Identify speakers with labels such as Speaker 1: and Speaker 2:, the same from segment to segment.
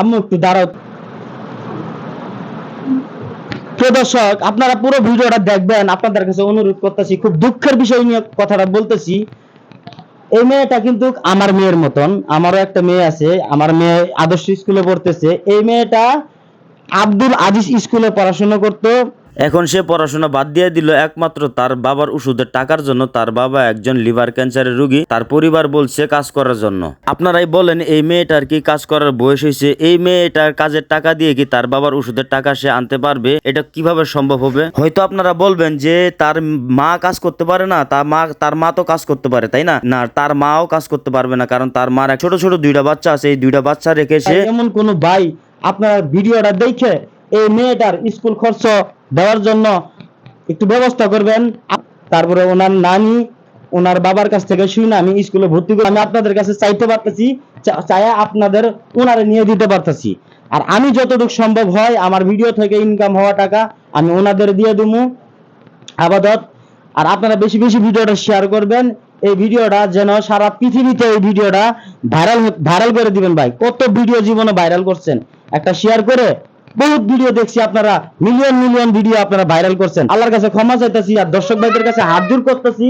Speaker 1: আম্মু, একটু দাঁড়াও। প্রিয় দর্শক, আপনারা পুরো ভিডিওটা দেখবেন। আপনাদের কাছে অনুরোধ করতেছি, খুব দুঃখের বিষয় নিয়ে কথাটা বলতেছি। এই মেয়েটা কিন্তু আমার মেয়ের মতন। আমারও একটা মেয়ে আছে, আমার মেয়ে আদর্শ স্কুলে পড়তেছে। এই মেয়েটা আব্দুল আজিজ স্কুলে পড়াশোনা করতো।
Speaker 2: এখন সে পড়াশোনা বাদ দিয়ে দিল একমাত্র তার বাবার ওষুধের টাকার জন্য। তার বাবা একজন লিভার ক্যান্সারের রোগী। তার পরিবার বলছে কাজ করার জন্য। আপনারাই বলেন, এই মেয়েটার কি কাজ করার বয়স হয়েছে? এই মেয়েটার কাজের টাকা দিয়ে কি তার বাবার ওষুধের টাকা সে আনতে পারবে? এটা কীভাবে সম্ভব হবে? হয়তো আপনারা বলবেন যে, তার মা কাজ করতে পারে না তার মা তার মা তো কাজ করতে পারে, তাই না? না, তার মাও কাজ করতে পারবে না, কারণ তার মার ছোট ছোট দুইটা বাচ্চা আছে। এই দুইটা বাচ্চা রেখে সে
Speaker 1: এমন কোন ভাই আপনার ভিডিওটা দেখে এই মেয়েটার স্কুল খরচ দেওয়ার জন্য একটু ব্যবস্থা করবেন। তারপরে ওনার নানি, ওনার বাবার কাছ থেকে শুনে আমি স্কুলে ভর্তি করে আমি আপনাদের কাছে চাইতে পারতেছি, চা- চাইয়া আপনাদের ওনারে নিয়ে দিতে পারতেছি। আর আমি যতটুকু সম্ভব হয় আমার ভিডিও থেকে ইনকাম হওয়া টাকা আমি ওনাদের দিয়ে দেবো আবাদত। আর আপনারা বেশি বেশি ভিডিওটা শেয়ার করবেন। এই ভিডিওটা যেন সারা পৃথিবীতে এই ভিডিওটা ভাইরাল ভাইরাল করে দিবেন ভাই। কত ভিডিও জীবনে ভাইরাল করছেন। একটা শেয়ার করে বহুত ভিডিও দেখছি আপনারা। মিলিয়ন মিলিয়ন ভিডিও আপনারা ভাইরাল করছেন। আল্লাহর কাছে ক্ষমা চাইতেছি আর দর্শক ভাইদের কাছে হাত জোর করতেছি।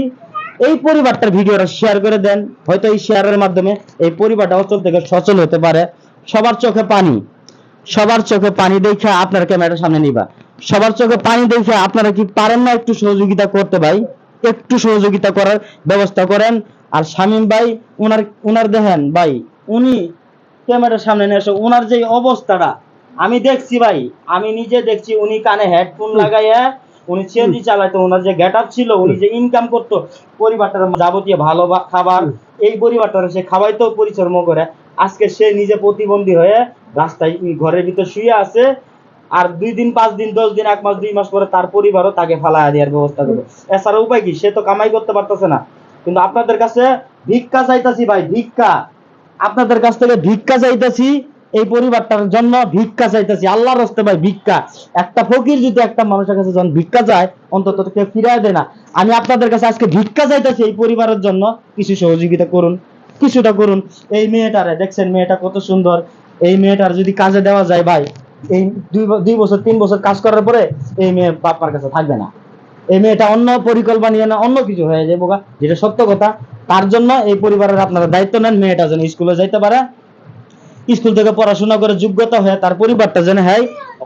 Speaker 1: এই পরিবারটার ভিডিওটা শেয়ার করে দেন। হয়তো এই শেয়ারের মাধ্যমে এই পরিবারটা অচল থেকে সচল হতে পারে। সবার চোখে পানি। সবার চোখে পানি দেখে আপনার ক্যামেরার সামনে নিবা। সবার চোখে পানি দেখে আপনারা কি পারেন না একটু সহযোগিতা করতে ভাই? একটু সহযোগিতা করার ব্যবস্থা করেন। আর শামীম ভাই, উনার উনার দেখেন ভাই, উনি ক্যামেরার সামনে নিয়ে এসে উনার যে অবস্থাটা আমি দেখছি ভাই আমি নিজে দেখছি উনি কানে হেডফোন লাগাইয়া উনি সিএনজি চালাইতো ওনার যে গেট আপ ছিল উনি যে ইনকাম করতো পরিবারটার যাবতীয় ভালো খাবার এই পরিবারটার সে খাওয়াইতো পরিচর্ম করে। আজকে সে নিজে প্রতিবন্ধী হয়ে রাস্তায় ঘরের ভিতর শুয়ে আছে আর দুই দিন পাঁচ দিন দশ দিন এক মাস দুই মাস পরে তার পরিবারও তাকে ফালায় দেওয়ার ব্যবস্থা করবে। এছাড়া উপায় কি? সে তো কামাই করতে পারতেছে না। কিন্তু আপনাদের কাছে ভিক্ষা চাইতাছি ভাই ভিক্ষা। আপনাদের কাছ থেকে ভিক্ষা চাইতাছি এই পরিবারটার জন্য ভিক্ষা চাইতেছি। আল্লাহর হস্তে ভাই ভিক্ষা। একটা ফকির যদি একটা মানুষের কাছে যখন ভিক্ষা চায় অন্তত কেউ ফিরায় দেয় না। আমি আপনাদের কাছে আজকে ভিক্ষা চাইতেছি এই পরিবারের জন্য। কিছু সহযোগিতা করুন, কিছুটা করুন। এই মেয়েটারে, দেখছেন মেয়েটা কত সুন্দর। এই মেয়েটার যদি কাজে দেওয়া যায় ভাই, এই দুই বছর, তিন বছর কাজ করার পরে এই মেয়ে বাপার কাছে থাকবে না। এই মেয়েটা অন্য পরিকল্পনা নিয়ে না, অন্য কিছু হয়ে যাবে বোকা যেটা সত্য কথা, তার জন্য এই পরিবারের আপনারা দায়িত্ব নেন, মেয়েটা যেন স্কুলে যাইতে পারে। স্কুল থেকে পড়াশোনা করে যোগ্যতা হয়ে তার পরিবারটা যেন হ্যাঁ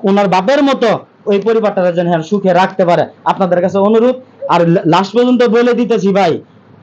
Speaker 1: ওনার বাপের মতো ওই পরিবারটা যেন হ্যাঁ সুখে রাখতে পারে। আপনাদের কাছে অনুরোধ, আর লাস্ট পর্যন্ত বলে দিতেছি ভাই,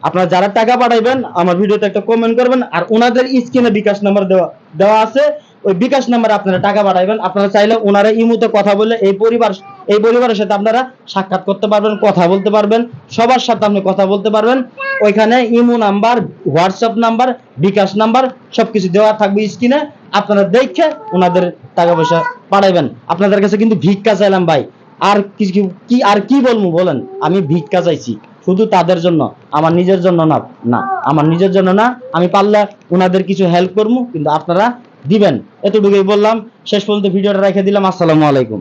Speaker 1: আপনারা যারা টাকা পাঠাইবেন, আমার ভিডিওতে একটা কমেন্ট করবেন, আর ওনাদের স্ক্রিনে বিকাশ নাম্বার দেওয়া দেওয়া আছে। ওই বিকাশ নাম্বারে আপনারা টাকা পাঠাইবেন। আপনারা চাইলে ওনারা ইমুতে কথা বলে এই পরিবার, এই পরিবারের সাথে আপনারা সাক্ষাৎ করতে পারবেন, কথা বলতে পারবেন, সবার সাথে আপনি কথা বলতে পারবেন। ওইখানে imo number, WhatsApp number, bKash number সবকিছু দেওয়া থাকবে স্ক্রিনে। আপনারা দেখে ওনাদের টাকা পয়সা পাঠাইবেন। আপনাদের কাছে কিন্তু ভিক্ষা চাইলাম ভাই। আর কিছু কি আর কি বলব বলেন? আমি ভিক্ষা চাইছি। শুধু তাদের জন্য, আমার নিজের জন্য না না, আমার নিজের জন্য না। আমি পারলে ওনাদের কিছু হেল্প করব, কিন্তু আপনারা দিবেন। এতটুকুই বললাম। শেষ পর্যন্ত ভিডিওটা রেখে দিলাম। আসসালামু আলাইকুম।